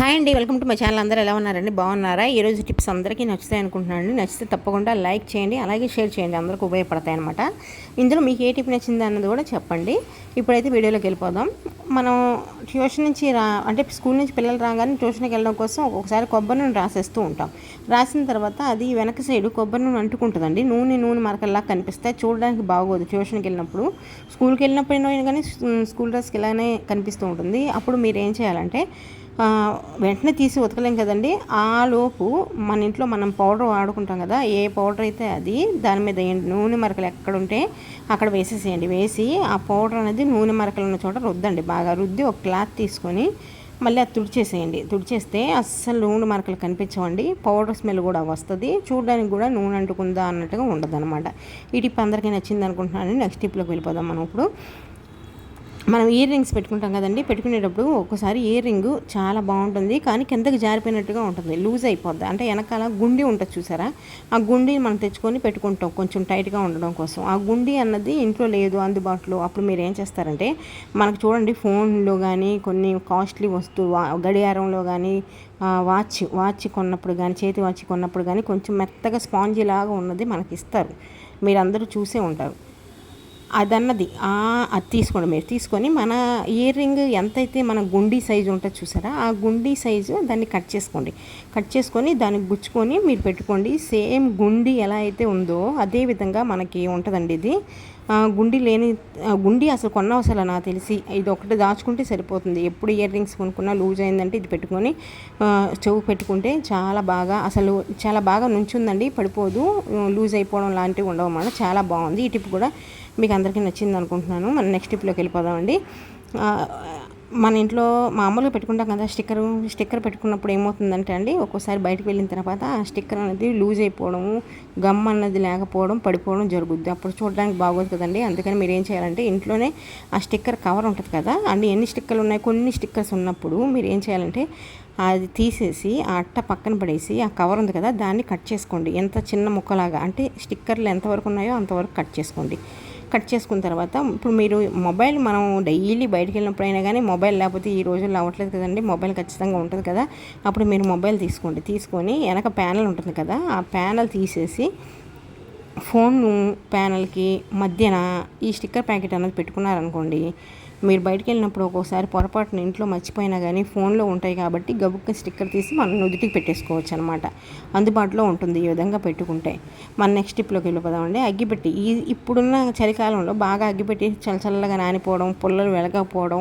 Hi అండి welcome to my channel. అందరూ ఎలా ఉన్నారండి? బాగున్నారా? ఈరోజు టిప్స్ అందరికీ నచ్చుతాయి అనుకుంటున్నాను నచ్చితే తప్పకుండా లైక్ చేయండి అలాగే షేర్ చేయండి. అందరికి ఉపయోగపడతాయి అనమాట ఇందులో మీకు ఏ టిప్ నచ్చింది అన్నది కూడా చెప్పండి. ఇప్పుడైతే వీడియోలోకి వెళ్ళిపోదాం. మనం ట్యూషన్ నుంచి రా అంటే స్కూల్ నుంచి పిల్లలు రాగానే ట్యూషన్కి వెళ్ళడం కోసం ఒక్కొక్కసారి కొబ్బరి నూనె రాసేస్తూ ఉంటాం. రాసిన తర్వాత అది వెనక సైడ్ కొబ్బరి నూనె అంటుకుంటుందండి. నూనె నూనె మరకల్లా కనిపిస్తే చూడడానికి బాగోదు. ట్యూషన్కి వెళ్ళినప్పుడు స్కూల్కి వెళ్ళినప్పుడు కానీ స్కూల్ డ్రెస్కి ఇలానే కనిపిస్తూ ఉంటుంది. అప్పుడు మీరు ఏం చేయాలంటే వెంటనే తీసి ఉతకలేం కదండి. ఆ లోపు మన ఇంట్లో మనం పౌడర్ వాడుకుంటాం కదా ఏ పౌడర్ అయితే అది దాని మీద వేయండి నూనె మరకలు ఎక్కడుంటే అక్కడ వేసేసేయండి. వేసి ఆ పౌడర్ అనేది నూనె మరకలు ఉన్న చోట రుద్దండి. బాగా రుద్ది ఒక క్లాత్ తీసుకొని మళ్ళీ అది తుడిచేసేయండి. తుడిచేస్తే అస్సలు నూనె మరకలు కనిపించవండి. పౌడర్ స్మెల్ కూడా వస్తుంది. చూడడానికి కూడా నూనె అంటుకుందా అన్నట్టుగా ఉండదు అనమాట ఈ టిప్ అందరికీ నచ్చింది అనుకుంటున్నాను. నెక్స్ట్ టిప్లోకి వెళ్ళిపోదాం మనం ఇప్పుడు. మనం ఇయర్ రింగ్స్ పెట్టుకుంటాం కదండి పెట్టుకునేటప్పుడు ఒక్కసారి ఇయర్ రింగ్ చాలా బాగుంటుంది కానీ కిందకి జారిపోయినట్టుగా ఉంటుంది లూజ్ అయిపోద్ది. అంటే వెనకాల గుండి ఉంటుంది చూసారా? ఆ గుండిని మనం తెచ్చుకొని పెట్టుకుంటాం కొంచెం టైట్గా ఉండడం కోసం. ఆ గుండి అన్నది ఇంట్లో లేదు అందుబాటులో. అప్పుడు మీరు ఏం చేస్తారంటే మనకు చూడండి ఫోన్లో కానీ కొన్ని కాస్ట్లీ వస్తువు గడియారంలో కానీ వాచ్ వాచ్ కొన్నప్పుడు కానీ చేతి వాచ్ కొన్నప్పుడు కానీ కొంచెం మెత్తగా స్పాంజీ లాగా ఉన్నది మనకి ఇస్తారు మీరు అందరూ చూసే ఉంటారు. అదన్నది. అది తీసుకోండి మీరు. తీసుకొని మన ఇయర్ రింగ్ ఎంతైతే మన గుండీ సైజు ఉంటుంది చూసారా? ఆ గుండీ సైజు దాన్ని కట్ చేసుకోండి. కట్ చేసుకొని దానికి గుచ్చుకొని మీరు పెట్టుకోండి. సేమ్ గుండి ఎలా అయితే ఉందో అదే విధంగా మనకి ఉంటుందండి ఇది. ఆ, గుండి లేని గుండి అసలు కొన్న అవసరం నాకు తెలిసి ఇది ఒకటి దాచుకుంటే సరిపోతుంది. ఎప్పుడు ఇయర్ రింగ్స్ కొనుక్కున్నా లూజ్ అయిందంటే ఇది పెట్టుకొని చెవు పెట్టుకుంటే చాలా బాగా అసలు చాలా బాగా నుంచుందండి. పడిపోదు. లూజ్ అయిపోవడం లాంటివి ఉండవు అన్నమాట. చాలా బాగుంది. ఈ టిప్ కూడా మీకు అందరికీ నచ్చింది అనుకుంటున్నాను. మనం నెక్స్ట్ టిప్లోకి వెళ్ళిపోదామండి. మన ఇంట్లో మామూలుగా పెట్టుకుంటాం కదా స్టిక్కర్. స్టిక్కర్ పెట్టుకున్నప్పుడు ఏమవుతుందంటే అండి ఒక్కోసారి బయటకు వెళ్ళిన తర్వాత ఆ స్టిక్కర్ అనేది లూజ్ అయిపోవడము గమ్ అన్నది లేకపోవడం పడిపోవడం జరుగుద్ది. అప్పుడు చూడడానికి బాగోదు కదండి. అందుకని మీరు ఏం చేయాలంటే ఇంట్లోనే ఆ స్టిక్కర్ కవర్ ఉంటుంది కదా అండ్ ఎన్ని స్టిక్కర్లు ఉన్నాయి? కొన్ని స్టిక్కర్స్ ఉన్నప్పుడు మీరు ఏం చేయాలంటే అది తీసేసి ఆ అట్ట పక్కన పడేసి ఆ కవర్ ఉంది కదా దాన్ని కట్ చేసుకోండి. ఎంత చిన్న ముక్కలాగా అంటే స్టిక్కర్లు ఎంతవరకు ఉన్నాయో అంతవరకు కట్ చేసుకోండి. కట్ చేసుకున్న తర్వాత ఇప్పుడు మీరు మొబైల్ మనం డైలీ బయటికి అయినా కానీ మొబైల్ లేకపోతే ఈ రోజుల్లో అవ్వట్లేదు కదండి. మొబైల్ ఖచ్చితంగా ఉంటుంది కదా. అప్పుడు మీరు మొబైల్ తీసుకోండి. తీసుకొని వెనక ప్యానల్ ఉంటుంది కదా. ఆ ప్యానల్ తీసేసి ఫోన్ను ప్యానల్కి మధ్యన ఈ స్టిక్కర్ ప్యాకెట్ అనేది పెట్టుకున్నారనుకోండి మీరు బయటికి వెళ్ళినప్పుడు ఒక్కోసారి పొరపాటున ఇంట్లో మర్చిపోయినా కానీ ఫోన్లో ఉంటాయి కాబట్టి గబుక్కి స్టిక్కర్ తీసి మనం నుదుటికి పెట్టేసుకోవచ్చు అనమాట అందుబాటులో ఉంటుంది ఈ విధంగా పెట్టుకుంటే. మన నెక్స్ట్ టిప్లోకి వెళ్ళిపోదామండి. అగ్గిపెట్టి ఈ ఇప్పుడున్న చలికాలంలో బాగా అగ్గిపెట్టి చల్ల చల్లగా నానిపోవడం పుల్లలు వెలగకపోవడం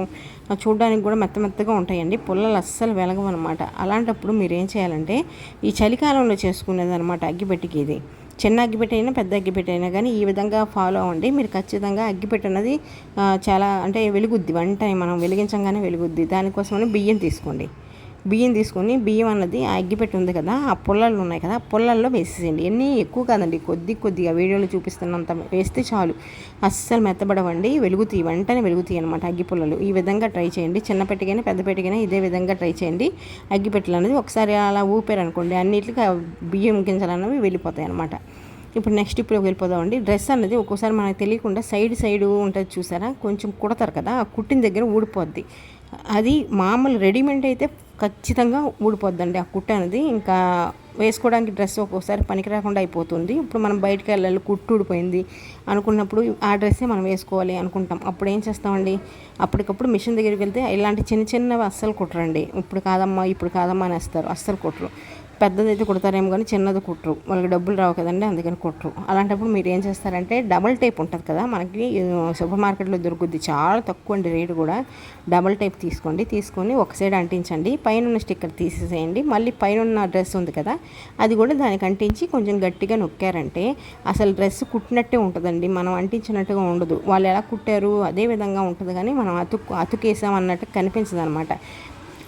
చూడడానికి కూడా మెత్త మెత్తగా ఉంటాయండి. పుల్లలు అస్సలు వెలగవు అనమాట అలాంటప్పుడు మీరు ఏం చేయాలంటే ఈ చలికాలంలో చేసుకునేది అనమాట అగ్గిపెట్టికి ఇది. చిన్న అగ్గిపెట్టె అయినా పెద్ద అగ్గిపెట్టె అయినా కానీ ఈ విధంగా ఫాలో అవ్వండి. మీరు ఖచ్చితంగా అగ్గిపెట్టె అన్నది చాలా అంటే వెలుగుద్ది. వంట మనం వెలిగించగానే వెలుగుద్ది. దానికోసమని బియ్యం తీసుకోండి. బియ్యం తీసుకొని బియ్యం అన్నది ఆ అగ్గిపెట్టె ఉంది కదా ఆ పుల్లలు ఉన్నాయి కదా పొల్లల్లో పుల్లల్లో వేసేసేయండి. ఎన్ని ఎక్కువ కాదండి కొద్ది కొద్దిగా వీడియోలో చూపిస్తున్నంత వేస్తే చాలు. అస్సలు మెత్తబడవండి వెలుగుతాయి వెంటనే వెలుగుతాయి అనమాట అగ్గి పుల్లలు ఈ విధంగా ట్రై చేయండి. చిన్న పెట్టికైనా పెద్ద పెట్టికైనా ఇదే విధంగా ట్రై చేయండి. అగ్గిపెట్టలు అనేది ఒకసారి అలా ఊపారనుకోండి అన్నిటికీ బియ్యం గింజలు అనేవి వెళ్ళిపోతాయి అనమాట ఇప్పుడు నెక్స్ట్ ఇప్పుడు వెళ్ళిపోదామండి. డ్రెస్ అనేది ఒక్కోసారి మనకు తెలియకుండా సైడ్ సైడ్ ఉంటుంది చూసారా? కొంచెం కుడతారు కదా ఆ కుట్టిన దగ్గర ఊడిపోద్ది. అది మామూలు రెడీమేడ్ అయితే ఖచ్చితంగా ఊడిపోద్దండి ఆ కుట్టు అనేది. ఇంకా వేసుకోవడానికి డ్రెస్ ఒక్కోసారి పనికి రాకుండా అయిపోతుంది. ఇప్పుడు మనం బయటకు వెళ్ళాలి కుట్టు ఊడిపోయింది అనుకున్నప్పుడు ఆ డ్రెస్సే మనం వేసుకోవాలి అనుకుంటాం. అప్పుడు ఏం చేస్తామండి? అప్పటికప్పుడు మిషన్ దగ్గరికి వెళ్తే ఇలాంటి చిన్న చిన్నవి అస్సలు కుట్టరండి. ఇప్పుడు కాదమ్మా ఇప్పుడు కాదమ్మా అని వేస్తారు అస్సలు కుట్టరు. పెద్దది అయితే కుడతారేమో కానీ చిన్నది కుట్టరు వాళ్ళకి డబ్బులు రావు కదండి అందుకని కుట్టరు అలాంటప్పుడు మీరు ఏం చేస్తారంటే డబల్ టైప్ ఉంటుంది కదా మనకి సూపర్ మార్కెట్లో దొరుకుద్ది చాలా తక్కువ అండి రేటు కూడా. డబల్ టైప్ తీసుకోండి తీసుకొని ఒక సైడ్ అంటించండి పైన ఉన్న స్టిక్కర్ తీసేసేయండి మళ్ళీ పైన ఉన్న డ్రెస్ ఉంది కదా అది కూడా దానికి అంటించి కొంచెం గట్టిగా నొక్కారంటే అసలు డ్రెస్ కుట్టినట్టే ఉంటుందండి. మనం అంటించినట్టుగా ఉండదు. వాళ్ళు ఎలా కుట్టారు అదే విధంగా ఉంటుంది కానీ మనం అతుక్కు అతుకేసాం అన్నట్టు కనిపించదు అనమాట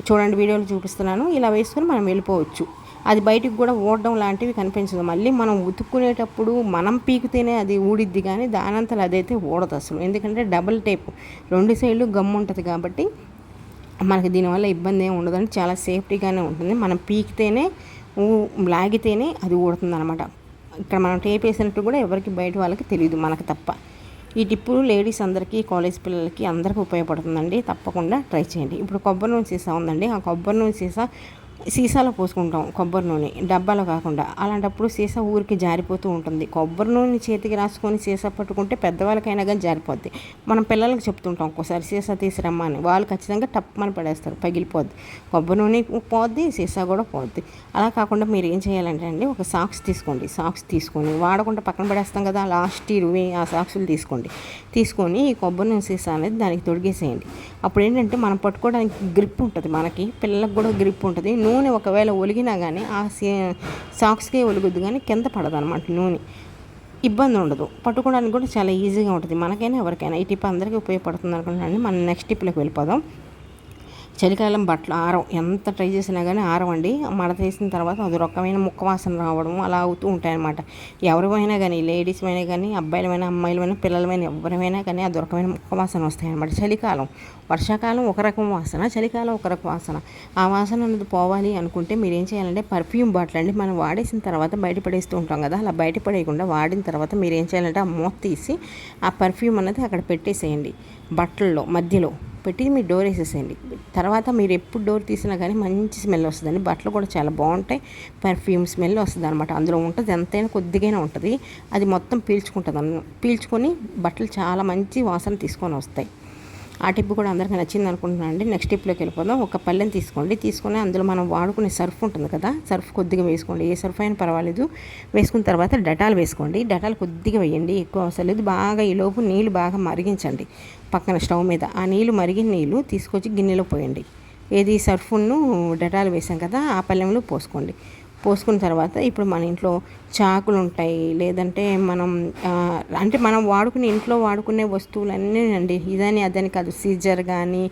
చూడండి వీడియోలు చూపిస్తున్నాను. ఇలా వేసుకొని మనం వెళ్ళిపోవచ్చు. అది బయటికి కూడా ఓడడం లాంటివి కనిపించదు. మళ్ళీ మనం ఉతుక్కునేటప్పుడు మనం పీకితేనే అది ఊడిద్ది కానీ దానంతలు అదైతే ఊడదు అసలు. ఎందుకంటే డబుల్ టేప్ రెండు సైడ్లు గమ్ ఉంటుంది కాబట్టి మనకి దీనివల్ల ఇబ్బంది ఏమి ఉండదని చాలా సేఫ్టీగానే ఉంటుంది. మనం పీకితేనే ఊ- లాగితేనే అది ఊడుతుంది అనమాట ఇక్కడ మనం టేప్ వేసినట్టు కూడా ఎవరికి బయట వాళ్ళకి తెలియదు మనకు తప్ప. ఈ టిప్పు లేడీస్ అందరికీ కాలేజ్ పిల్లలకి అందరికీ ఉపయోగపడుతుందండి. తప్పకుండా ట్రై చేయండి. ఇప్పుడు కొబ్బరి నూనె సీసా ఉందండి. ఆ కొబ్బరి నూనె సీసా సీసాలో పోసుకుంటాం కొబ్బరి నూనె డబ్బాలో కాకుండా. అలాంటప్పుడు సీసా ఊరికి జారిపోతూ ఉంటుంది. కొబ్బరి నూనె చేతికి రాసుకొని సీసా పట్టుకుంటే పెద్దవాళ్ళకైనా కానీ జారిపోద్ది. మనం పిల్లలకు చెప్తుంటాం ఒక్కోసారి సీసా తీసిరమ్మా అని. వాళ్ళు ఖచ్చితంగా టప్పమని పడేస్తారు పగిలిపోద్ది. కొబ్బరి నూనె పోద్ది సీసా కూడా పోద్ది. అలా కాకుండా మీరు ఏం చేయాలంటే అండి ఒక సాక్స్ తీసుకోండి. సాక్స్ తీసుకొని వాడకుండా పక్కన పడేస్తాం కదా లాస్ట్ ఇరవై ఆ సాక్సులు తీసుకోండి. తీసుకొని ఈ కొబ్బరి నూనె సీసా అనేది దానికి తొడిగేసేయండి. అప్పుడు ఏంటంటే మనం పట్టుకోవడానికి గ్రిప్ ఉంటుంది మనకి. పిల్లలకు కూడా గ్రిప్ ఉంటుంది. నూనె ఒకవేళ ఒలిగినా కానీ ఆ సాక్స్కే ఒలుగుద్దు కానీ కింద పడదు అనమాట నూనె. ఇబ్బంది ఉండదు. పట్టుకోవడానికి కూడా చాలా ఈజీగా ఉంటుంది. మనకైనా ఎవరికైనా ఈ టిప్ అందరికీ ఉపయోగపడుతుంది అనుకుంటున్నాను. మనం నెక్స్ట్ టిప్లోకి వెళ్ళిపోదాం. చలికాలం బట్టలు ఆరం ఎంత ట్రై చేసినా కానీ ఆరవండి మడత వేసిన తర్వాత అది రకమైన ముక్క వాసన రావడం అలా అవుతూ ఉంటాయన్నమాట. ఎవరిమైనా కానీ లేడీస్మైనా కానీ అబ్బాయిలమైనా అమ్మాయిలమైనా పిల్లలమైనా ఎవరిమైనా కానీ అది రకమైన ముక్క వాసన వస్తాయన్నమాట. చలికాలం వర్షాకాలం ఒక రకం వాసన చలికాలం ఒక రకం వాసన. ఆ వాసన అనేది పోవాలి అనుకుంటే మీరు ఏం చేయాలంటే పర్ఫ్యూమ్ బాటిల్ అండి మనం వాడేసిన తర్వాత బయటపడేస్తూ ఉంటాం కదా అలా బయటపడేయకుండా వాడిన తర్వాత మీరు ఏం చేయాలంటే ఆ మూత తీసి ఆ పర్ఫ్యూమ్ అనేది అక్కడ పెట్టేసేయండి. బట్టల్లో మధ్యలో. పెట్టి మీరు డోర్ వేసేసేయండి. తర్వాత మీరు ఎప్పుడు డోర్ తీసినా కానీ మంచి స్మెల్ వస్తుందండి. బట్టలు కూడా చాలా బాగుంటాయి. పర్ఫ్యూమ్ స్మెల్ వస్తుంది అనమాట అందులో ఉంటుంది. ఎంతైనా కొద్దిగానే ఉంటుంది. అది మొత్తం పీల్చుకుంటుంది. పీల్చుకొని బట్టలు చాలా మంచి వాసన తీసుకొని వస్తాయి. ఆ టిప్ కూడా అందరికీ నచ్చింది అనుకుంటున్నాను అండి. నెక్స్ట్ టిప్లోకి వెళ్ళిపోదాం. ఒక పళ్ళెం తీసుకోండి. తీసుకొని అందులో మనం వాడుకునే సర్ఫ్ ఉంటుంది కదా సర్ఫ్ కొద్దిగా వేసుకోండి. ఏ సర్ఫ్ అయినా పర్వాలేదు. వేసుకున్న తర్వాత డటాల్ వేసుకోండి. డటాల్ కొద్దిగా వేయండి ఎక్కువ అవసరం లేదు. బాగా ఈ లోపు నీళ్ళు బాగా మరిగించండి పక్కన స్టవ్ మీద. ఆ నీళ్ళు మరిగిన నీళ్ళు తీసుకొచ్చి గిన్నెలో పోయండి. ఏది సర్ఫును డటాల్ వేసాం కదా ఆ పళ్ళెంలో పోసుకోండి. పోసుకున్న తర్వాత ఇప్పుడు మన ఇంట్లో చాకులు ఉంటాయి లేదంటే మనం అంటే మనం వాడుకునే ఇంట్లో వాడుకునే వస్తువులన్నీ అండి. ఇదని అదని కాదు. సీజర్ కానీ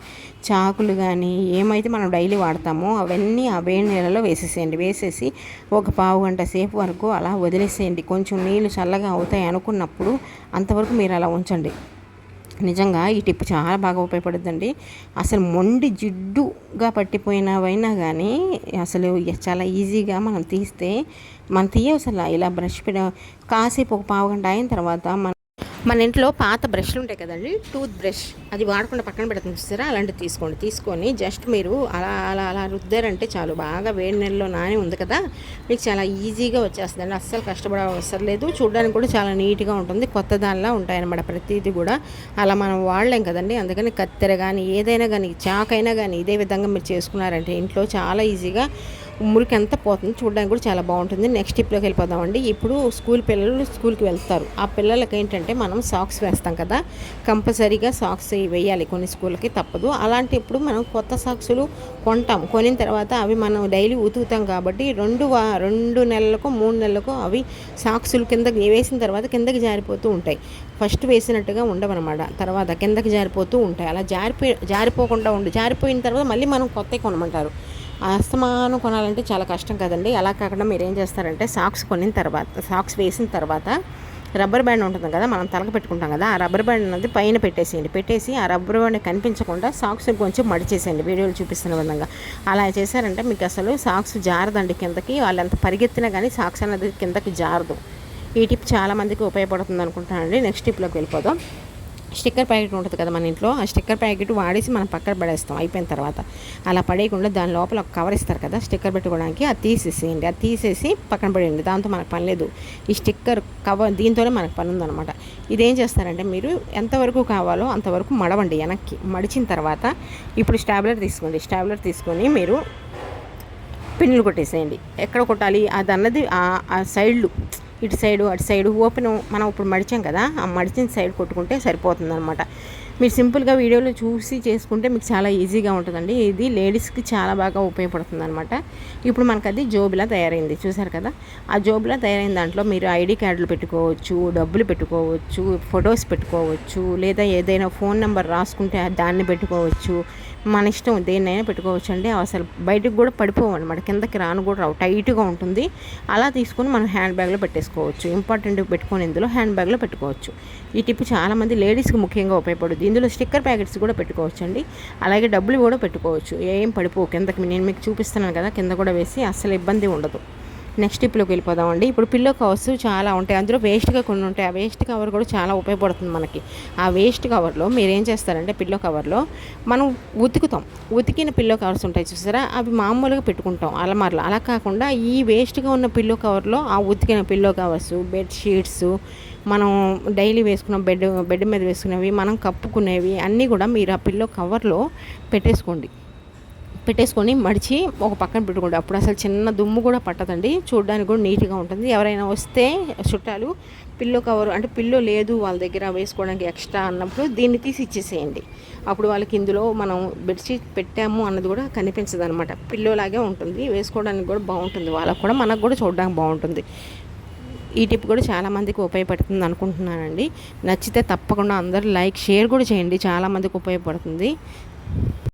చాకులు కానీ ఏమైతే మనం డైలీ వాడతామో అవన్నీ ఆ వేడి నీళ్ళలో వేసేసేయండి. వేసేసి ఒక పావు గంట సేపు వరకు అలా వదిలేసేయండి. కొంచెం నీళ్ళు చల్లగా అవుతాయి అనుకున్నప్పుడు అంతవరకు మీరు అలా ఉంచండి. నిజంగా ఈ టిప్ చాలా బాగా ఉపయోగపడుతుందండి అసలు మొండి జిడ్డుగా పట్టిపోయినవైనా కానీ అసలు చాలా ఈజీగా మనం తీస్తే మనం తీయవసలా ఇలా బ్రష్ కాసేపు ఒక పావు గంట అయిన తర్వాత మనం మన ఇంట్లో పాత బ్రష్లు ఉంటాయి కదండి టూత్ బ్రష్. అది వాడకుండా పక్కన పెడుతుంది చూస్తారా అలాంటివి తీసుకోండి తీసుకొని జస్ట్ మీరు అలా అలా అలా రుద్దారంటే చాలు. బాగా వేడి నెలలో నాని ఉంది కదా మీకు చాలా ఈజీగా వచ్చేస్తుందండి. అస్సలు కష్టపడ అవసరం లేదు. చూడడానికి కూడా చాలా నీట్గా ఉంటుంది. కొత్త దానిలా ఉంటాయన్నమాట ప్రతిదీ కూడా. అలా మనం వాడలేం కదండి. అందుకని కత్తెర కానీ ఏదైనా కానీ చాకైనా కానీ ఇదే విధంగా మీరు చేసుకున్నారంటే ఇంట్లో చాలా ఈజీగా మురికి ఎంత పోతుంది చూడడానికి కూడా చాలా బాగుంటుంది. నెక్స్ట్ టిప్లోకి వెళ్ళిపోదామండి. ఇప్పుడు స్కూల్ పిల్లలు స్కూల్కి వెళ్తారు. ఆ పిల్లలకి ఏంటంటే మనం సాక్స్ వేస్తాం కదా. కంపల్సరీగా సాక్స్ వేయాలి కొన్ని స్కూల్కి తప్పదు. అలాంటిప్పుడు మనం కొత్త సాక్సులు కొంటాం. కొనిన తర్వాత అవి మనం డైలీ ఉతుకుతాం కాబట్టి రెండు రెండు నెలలకు మూడు నెలలకు అవి సాక్సులు కిందకి వేసిన తర్వాత కిందకి జారిపోతూ ఉంటాయి. ఫస్ట్ వేసినట్టుగా ఉండవన్నమాట. తర్వాత కిందకి జారిపోతూ ఉంటాయి. అలా జారిపోయి జారిపోకుండా ఉండి జారిపోయిన తర్వాత మళ్ళీ మనం కొత్తవి కొనమంటారు. అస్తమానం కొనాలంటే చాలా కష్టం కదండి. అలా కాకుండా మీరు ఏం చేస్తారంటే సాక్స్ కొనిన తర్వాత సాక్స్ వేసిన తర్వాత రబ్బర్ బ్యాండ్ ఉంటుంది కదా మనం తలక పెట్టుకుంటాం కదా ఆ రబ్బర్ బ్యాండ్ అనేది పైన పెట్టేసేయండి. పెట్టేసి ఆ రబ్బర్ బ్యాండ్ కనిపించకుండా సాక్స్ కొంచెం మడిచేసేయండి. వీడియోలు చూపిస్తున్న విధంగా. అలా చేశారంటే మీకు అసలు సాక్స్ జారదండి కిందకి. వాళ్ళు ఎంత పరిగెత్తినా కానీ సాక్స్ అనేది కిందకి జారదు. ఈ టిప్ చాలామందికి ఉపయోగపడుతుంది అనుకుంటానండి. నెక్స్ట్ టిప్లోకి వెళ్ళిపోదాం. స్టిక్కర్ ప్యాకెట్ ఉంటుంది కదా మన ఇంట్లో. ఆ స్టిక్కర్ ప్యాకెట్ వాడేసి మనం పక్కన పడేస్తాం. అయిపోయిన తర్వాత అలా పడేయకుండా దాని లోపల ఒక కవర్ ఇస్తారు కదా స్టిక్కర్ పెట్టుకోవడానికి అది తీసేసేయండి. అది తీసేసి పక్కన పడేయండి. దాంతో మనకు పని లేదు. ఈ స్టిక్కర్ కవర్ దీంతోనే మనకు పని ఉందన్నమాట. ఇదేం చేస్తారంటే మీరు ఎంతవరకు కావాలో అంతవరకు మడవండి వెనక్కి. మడిచిన తర్వాత ఇప్పుడు స్టాబ్లర్ తీసుకోండి. స్టాబ్లర్ తీసుకొని మీరు పిన్నులు కొట్టేసేయండి. ఎక్కడ కొట్టాలి? అది అన్నది ఆ సైడ్లు ఇటు సైడు అటు సైడు ఓపెన్ మనం ఇప్పుడు మడిచాం కదా ఆ మడిచిన సైడ్ కొట్టుకుంటే సరిపోతుంది అనమాట మీరు సింపుల్గా వీడియోలో చూసి చేసుకుంటే మీకు చాలా ఈజీగా ఉంటుందండి. ఇది లేడీస్కి చాలా బాగా ఉపయోగపడుతుంది అనమాట ఇప్పుడు మనకు అది జోబిలా తయారైంది చూసారు కదా? ఆ జోబిలా తయారైన దాంట్లో మీరు ఐడి కార్డులు పెట్టుకోవచ్చు డబ్బులు పెట్టుకోవచ్చు ఫొటోస్ పెట్టుకోవచ్చు లేదా ఏదైనా ఫోన్ నెంబర్ రాసుకుంటే దాన్ని పెట్టుకోవచ్చు మన ఇష్టం దేన్నైనా పెట్టుకోవచ్చు అండి అసలు బయటకు కూడా పడిపోవు అనమాట కిందకి రాను కూడా రావు. టైట్గా ఉంటుంది. అలా తీసుకొని మనం హ్యాండ్ బ్యాగ్లో పెట్టేసుకోవచ్చు. ఇంపార్టెంట్ పెట్టుకొని ఇందులో హ్యాండ్ బ్యాగ్లో పెట్టుకోవచ్చు. ఈ టిప్ చాలామంది లేడీస్కి ముఖ్యంగా ఉపయోగపడుతుంది ఇందులో స్టిక్కర్ ప్యాకెట్స్ కూడా పెట్టుకోవచ్చు అండి అలాగే డబ్బులు కూడా పెట్టుకోవచ్చు. ఏం పడిపోవు. కిందకి నేను మీకు చూపిస్తున్నాను కదా కింద కూడా వేసి అస్సలు ఇబ్బంది ఉండదు. నెక్స్ట్ టిప్లోకి వెళ్ళిపోదామండి. ఇప్పుడు పిల్లో కవర్స్ చాలా ఉంటాయి. అందులో వేస్ట్గా కొన్ని ఉంటాయి. ఆ వేస్ట్ కవర్ కూడా చాలా ఉపయోగపడుతుంది మనకి. ఆ వేస్ట్ కవర్లో మీరు ఏం చేస్తారంటే పిల్లో కవర్లో మనం ఉతుకుతాం. ఉతికిన పిల్లో కవర్స్ ఉంటాయి చూసారా? అవి మామూలుగా పెట్టుకుంటాం. అలమార్లో. అలా కాకుండా ఈ వేస్ట్గా ఉన్న పిల్లో కవర్లో ఆ ఉతికిన పిల్లో కవర్స్ బెడ్ షీట్స్ మనం డైలీ వేసుకున్న బెడ్ బెడ్ మీద వేసుకునేవి మనం కప్పుకునేవి అన్నీ కూడా మీరు ఆ పిల్లో కవర్లో పెట్టేసుకోండి. పెట్టేసుకొని మడిచి ఒక పక్కన పెట్టుకోండి. అప్పుడు అసలు చిన్న దుమ్ము కూడా పట్టదండి. చూడడానికి కూడా నీట్గా ఉంటుంది. ఎవరైనా వస్తే చుట్టాలు పిల్లో కవర్ అంటే పిల్లో లేదు వాళ్ళ దగ్గర వేసుకోవడానికి ఎక్స్ట్రా అన్నప్పుడు దీన్ని తీసి ఇచ్చేసేయండి. అప్పుడు వాళ్ళకి ఇందులో మనం బెడ్షీట్ పెట్టాము అన్నది కూడా కనిపించదు అనమాట పిల్లో లాగే ఉంటుంది. వేసుకోవడానికి కూడా బాగుంటుంది. వాళ్ళకు కూడా మనకు కూడా చూడడానికి బాగుంటుంది. ఈ టిప్ కూడా చాలామందికి ఉపయోగపడుతుంది అనుకుంటున్నానండి. నచ్చితే తప్పకుండా అందరూ లైక్ షేర్ కూడా చేయండి. చాలామందికి ఉపయోగపడుతుంది.